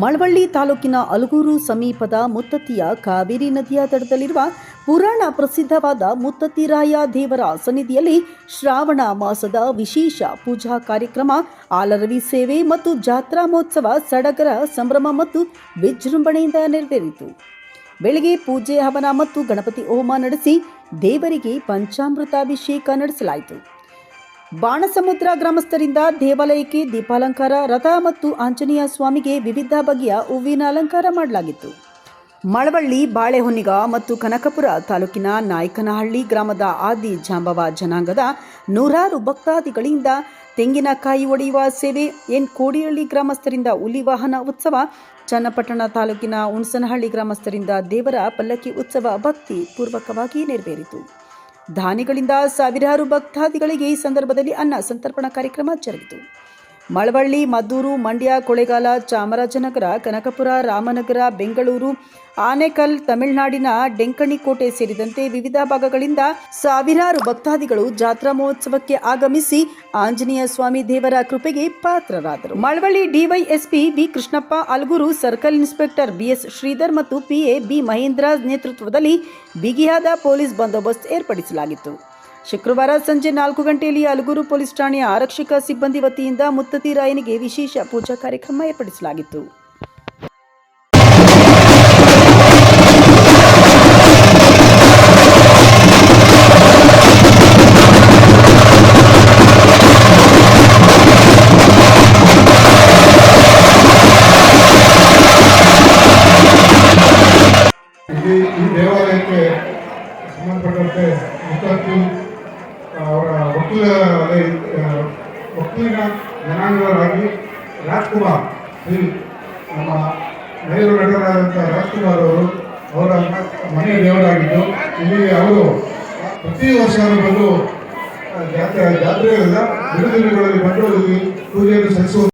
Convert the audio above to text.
ಮಳವಳ್ಳಿ ತಾಲೂಕಿನ ಅಲಗೂರು ಸಮೀಪದ ಮುತ್ತತ್ತಿಯ ಕಾವೇರಿ ನದಿಯ ದಡದಲ್ಲಿರುವ ಪುರಾಣ ಪ್ರಸಿದ್ಧವಾದ ಮುತ್ತತ್ತಿರಾಯ ದೇವರ ಸನ್ನಿಧಿಯಲ್ಲಿ ಶ್ರಾವಣ ಮಾಸದ ವಿಶೇಷ ಪೂಜಾ ಕಾರ್ಯಕ್ರಮ, ಆಲರವಿ ಸೇವೆ ಮತ್ತು ಜಾತ್ರಾ ಮಹೋತ್ಸವ ಸಡಗರ ಸಂಭ್ರಮ ಮತ್ತು ವಿಜೃಂಭಣೆಯಿಂದ ನೆರವೇರಿತು. ಬೆಳಗ್ಗೆ ಪೂಜೆ ಹವನ ಮತ್ತು ಗಣಪತಿ ಹೋಮ ನಡೆಸಿ ದೇವರಿಗೆ ಪಂಚಾಮೃತಾಭಿಷೇಕ ನಡೆಸಲಾಯಿತು. ಬಾಣಸಮುದ್ರ ಗ್ರಾಮಸ್ಥರಿಂದ ದೇವಾಲಯಕ್ಕೆ ದೀಪಾಲಂಕಾರ, ರಥ ಮತ್ತು ಆಂಜನೇಯ ಸ್ವಾಮಿಗೆ ವಿವಿಧ ಬಗೆಯ ಹೂವಿನ ಅಲಂಕಾರ ಮಾಡಲಾಗಿತ್ತು. ಮಳವಳ್ಳಿ, ಬಾಳೆಹೊನ್ನಿಗ ಮತ್ತು ಕನಕಪುರ ತಾಲೂಕಿನ ನಾಯಕನಹಳ್ಳಿ ಗ್ರಾಮದ ಆದಿ ಜಾಂಬವ ಜನಾಂಗದ ನೂರಾರು ಭಕ್ತಾದಿಗಳಿಂದ ತೆಂಗಿನಕಾಯಿ ಒಡೆಯುವ ಸೇವೆ, ಎನ್ ಕೋಡಿಹಳ್ಳಿ ಗ್ರಾಮಸ್ಥರಿಂದ ಹುಲಿ ವಾಹನ ಉತ್ಸವ, ಚನ್ನಪಟ್ಟಣ ತಾಲೂಕಿನ ಹುಣಸನಹಳ್ಳಿ ಗ್ರಾಮಸ್ಥರಿಂದ ದೇವರ ಪಲ್ಲಕ್ಕಿ ಉತ್ಸವ ಭಕ್ತಿ ಪೂರ್ವಕವಾಗಿ ನೆರವೇರಿತು. ದಾನಿಗಳಿಂದ ಸಾವಿರಾರು ಭಕ್ತಾದಿಗಳಿಗೆ ಈ ಸಂದರ್ಭದಲ್ಲಿ ಅನ್ನ ಸಂತರ್ಪಣಾ ಕಾರ್ಯಕ್ರಮ ಜರುಗಿತು. ಮಳವಳ್ಳಿ, ಮದ್ದೂರು, ಮಂಡ್ಯ, ಕೊಳೆಗಾಲ, ಚಾಮರಾಜನಗರ, ಕನಕಪುರ, ರಾಮನಗರ, ಬೆಂಗಳೂರು, ಆನೇಕಲ್, ತಮಿಳುನಾಡಿನ ಡೆಂಕಣಿಕೋಟೆ ಸೇರಿದಂತೆ ವಿವಿಧ ಭಾಗಗಳಿಂದ ಸಾವಿರಾರು ಭಕ್ತಾದಿಗಳು ಜಾತ್ರಾ ಮಹೋತ್ಸವಕ್ಕೆ ಆಗಮಿಸಿ ಆಂಜನೇಯ ಸ್ವಾಮಿ ದೇವರ ಕೃಪೆಗೆ ಪಾತ್ರರಾದರು. Malavalli DYSP B Krishnappa, Algur circle inspector BS Shridhar ಮತ್ತು ಪಿಎ ಬಿ ಮಹೇಂದ್ರ ನೇತೃತ್ವದಲ್ಲಿ ಬಿಗಿಯಾದ ಪೊಲೀಸ್ ಬಂದೋಬಸ್ತ್ ಏರ್ಪಡಿಸಲಾಗಿತ್ತು. ಶುಕ್ರವಾರ ಸಂಜೆ ನಾಲ್ಕು ಗಂಟೆಯಲ್ಲಿ ಅಲಗೂರು ಪೊಲೀಸ್ ಠಾಣೆಯ ಆರಕ್ಷಕ ಸಿಬ್ಬಂದಿ ವತಿಯಿಂದ ಮುತ್ತತಿ ರಾಯನಿಗೆ ವಿಶೇಷ ಪೂಜಾ ಕಾರ್ಯಕ್ರಮ ಏರ್ಪಡಿಸಲಾಗಿತ್ತು. ಈ ದೇವಾಲಯಕ್ಕೆ ಸಂಬಂಧಪಟ್ಟಂತೆ ಅವರ ವಕೀಲ ಅದೇ, ಜನಾಂಗಗಳಾಗಿ ರಾಜ್ಕುಮಾರ್ ನಮ್ಮ ಮೈರು ನಟರಾದಂಥ ರಾಜ್ಕುಮಾರ್ ಅವರು ಅವರ ಮನೆಯ ಮನೆ ದೇವರಾಗಿದ್ದು ಇಲ್ಲಿ ಅವರು ಪ್ರತಿ ವರ್ಷ ಬಂದು ಜಾತ್ರೆ ಜಾತ್ರೆಯಲ್ಲ ಬಿಡುದಿನಗಳಲ್ಲಿ ಬಂದು ಇಲ್ಲಿ ಪೂಜೆಯನ್ನು ಸಲ್ಲಿಸುವ